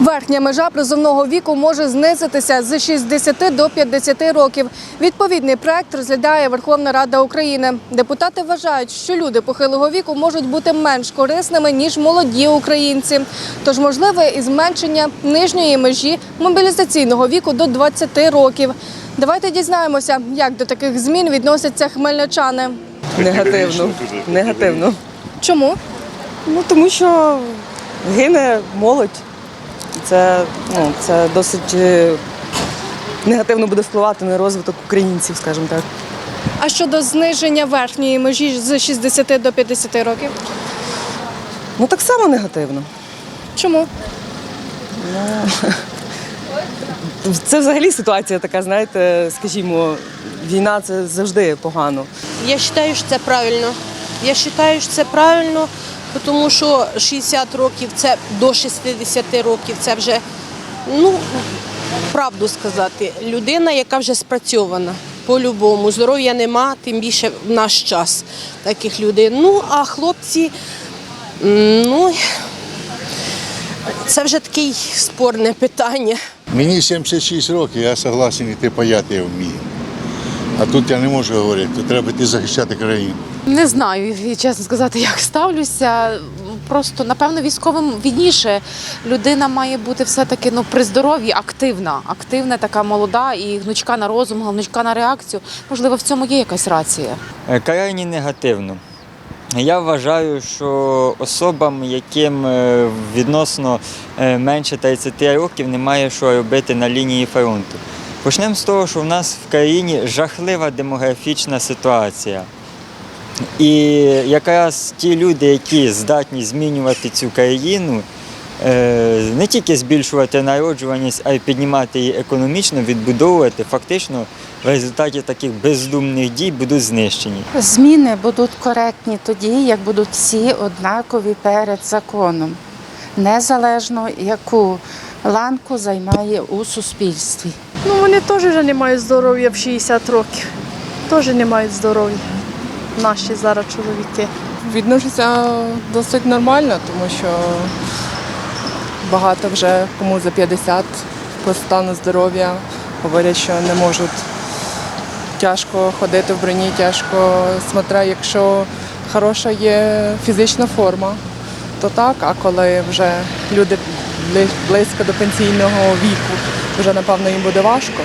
Верхня межа призовного віку може знизитися з 60 до 50 років. Відповідний проект розглядає Верховна Рада України. Депутати вважають, що люди похилого віку можуть бути менш корисними ніж молоді українці. Тож можливе і зменшення нижньої межі мобілізаційного віку до 20 років. Давайте дізнаємося, як до таких змін відносяться хмельничани. Негативно. Негативно. Чому? Ну тому що гине молодь. Це, ну, це досить е, негативно буде впливати на розвиток українців, скажімо так. А щодо зниження верхньої межі з 60 до 50 років? Ну так само негативно. Чому? Це взагалі ситуація така, знаєте, скажімо, війна це завжди погано. Я вважаю, що це правильно. Я вважаю, що це правильно, тому що 60 років це до 60 років це вже, ну, правду сказати, людина, яка вже спрацьована. По-любому, здоров'я нема, тим більше в наш час таких людей. Ну, а хлопці, ну, це вже таке спорне питання. Мені 76 років, я согласен йти паяти я вмію. А тут я не можу говорити, треба йти захищати країну. Не знаю, чесно сказати, як ставлюся. Просто напевно військовим відніше. Людина має бути все-таки ну при здоров'ї активна, активна, така молода і гнучка на розум, гнучка на реакцію. Можливо, в цьому є якась рація. Е, Крайні негативно. Я вважаю, що особам, яким е, відносно е, менше 30 років, немає що робити на лінії фронту. Почнемо з того, що в нас в країні жахлива демографічна ситуація. І якраз ті люди, які здатні змінювати цю країну, е, не тільки збільшувати народжуваність, а й піднімати її економічно, відбудовувати, фактично в результаті таких бездумних дій будуть знищені. Зміни будуть коректні тоді, як будуть всі однакові перед законом, незалежно яку ланку займає у суспільстві. Ну, вони теж вже не мають здоров'я в 60 років. Теж не мають здоров'я. Наші зараз чоловіки. Відношуся досить нормально, тому що багато вже кому за 50 по стану здоров'я говорять, що не можуть тяжко ходити в броні, тяжко смотря, якщо хороша є фізична форма, то так, а коли вже люди близько до пенсійного віку, вже напевно їм буде важко.